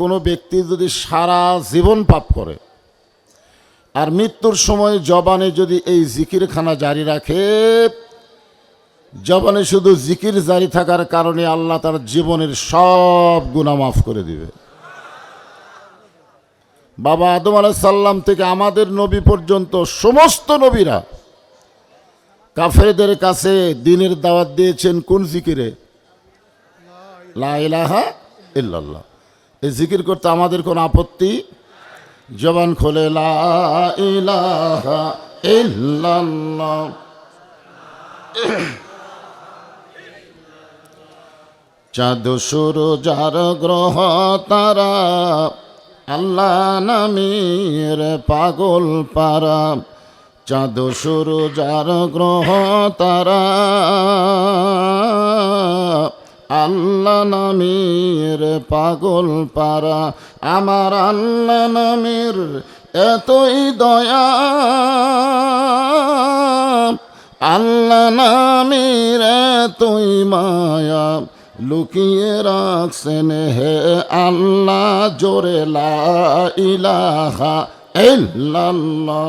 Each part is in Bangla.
কোনো ব্যক্তি যদি সারা জীবন পাপ করে, আর মৃত্যুর সময় জবানে যদি এই জিকিরখানা জারি রাখে, জবানে শুধু জিকির জারি থাকার কারণে আল্লাহ তার জীবনের সব গুণা মাফ করে দিবে। বাবা আদম সাল্লাম থেকে আমাদের নবী পর্যন্ত সমস্ত নবীরা কাফেরদের কাছে দিনের দাওয়াত দিয়েছেন কোন জিকিরে? লাহা ইল্লাল্লাহ। এই জিকির করতে আমাদের কোনো আপত্তি? জবান খোলে চাঁদ সুরু যার গ্রহ তারা, আল্লাহ নামের পাগল পারা। চাঁদ সুরু যার গ্রহ তারা আল্লাহ নামের পাগল পারা, আমার আল্লাহ নামের এতই দয়া আল্লাহ নামের এতই মায়া লুকিয়ে রাখছেন, হে আল্লাহ, জোরে লা ইলাহা ইল্লাল্লাহ।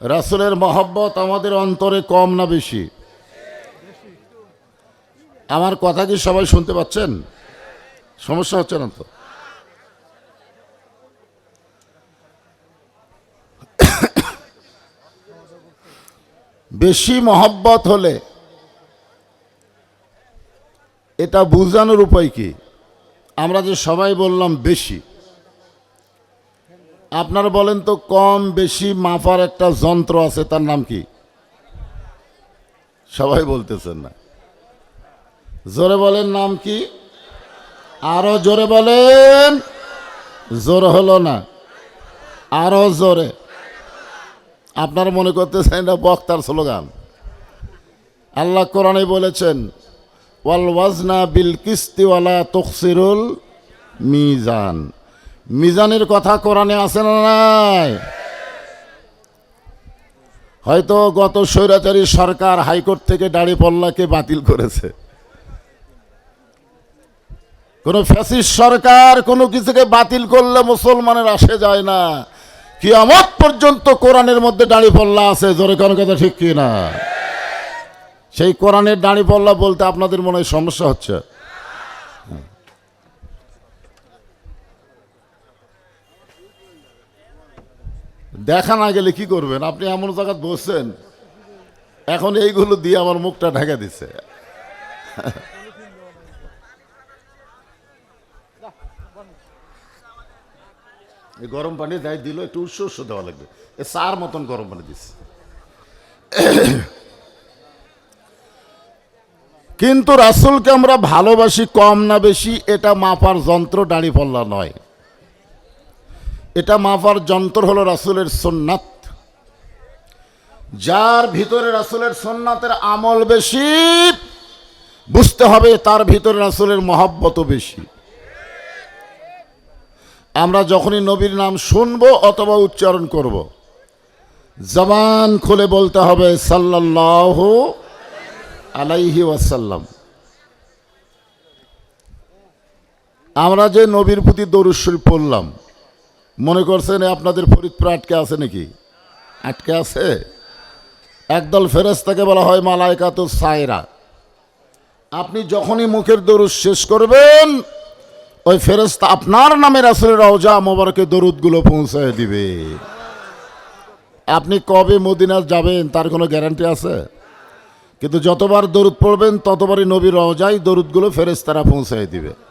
রাসূলের মহব্বত আমাদের অন্তরে কম না বেশি? আমার কথা কি সবাই শুনতে পাচ্ছেন? সমস্যা হচ্ছে না তো? বেশি মহব্বত হলে এটা বোঝানোর উপায় কি? আমরা যে সবাই বললাম বেশি। আপনারা বলেন তো, কম বেশি মাপার একটা যন্ত্র আছে, তার নাম কি? সবাই বলতেছেন না। জোরে বলেন নাম কি? আরও জোরে বলেন। জোর হলো না। আরও জোরে। আপনারা মনে করতেছেন এটা বক্তার স্লোগান। আল্লাহ কোরআনে বলেছেন, ওয়াল ওয়াজনা বিল কিস্তিওয়ালা তকসিরুল মিজান। মিজানের কথা কোরআনে আছে না নাই? হয়তো গত স্বৈরাচারী সরকার হাইকোর্ট থেকে দাড়ি পল্লাকে বাতিল করেছে। কোন ফ্যাসিস সরকার কোনো কিছুকে বাতিল করলে মুসলমানের আসে যায় না। কি কিয়ামত পর্যন্ত কোরআনের মধ্যে দাড়ি পল্লা আছে, জোরে কোনো কথা ঠিক কি না সেই কোরআনের দাড়ি পল্লা বলতে আপনাদের মনে হয় সমস্যা হচ্ছে? দেখা না গেলে কি করবেন? আপনি এমন জায়গায় বসছেন, এখন এইগুলো দিয়ে আমার মুখটা ঢেকে দিছে। গরম পানি যাই দিল, একটু উৎস উৎস দেওয়া লাগবে। এ চার মতন গরম পানি দিচ্ছে কিন্তু রাসুলকে আমরা ভালোবাসি কম না বেশি, এটা মাপার যন্ত্র দাড়ি পল্লা নয়। এটা মাপার যন্ত্র হলো রাসুলের সোননাথ যার ভিতরে রাসুলের সোননাথের আমল বেশি, বুঝতে হবে তার ভিতরে রাসুলের মহাব্বত বেশি আমরা যখনই নবীর নাম শুনব অথবা উচ্চারণ করব। জবান খুলে বলতে হবে সাল্লাহ আলাইহি ওয়াসাল্লাম আমরা যে নবীর প্রতি দরুশ্বর পড়লাম মনে করছেন আপনাদের ফরিদপুর আটকে আছে নাকি? আটকে আছে? একদল ফেরেস্তাকে বলা হয় মালায়কাত সায়রা। আপনি যখনই মুখের দরুদ শেষ করবেন, ওই ফেরেস্তা আপনার নামে রাসুলের রওজা মোবারকে দরুদগুলো পৌঁছায় দিবে। আপনি কবে মদিনা যাবেন তার কোনো গ্যারান্টি আছে? কিন্তু যতবার দরুদ পড়বেন, ততবারই নবীর রওজাই দরুদগুলো ফেরেস্তারা পৌঁছায় দিবে।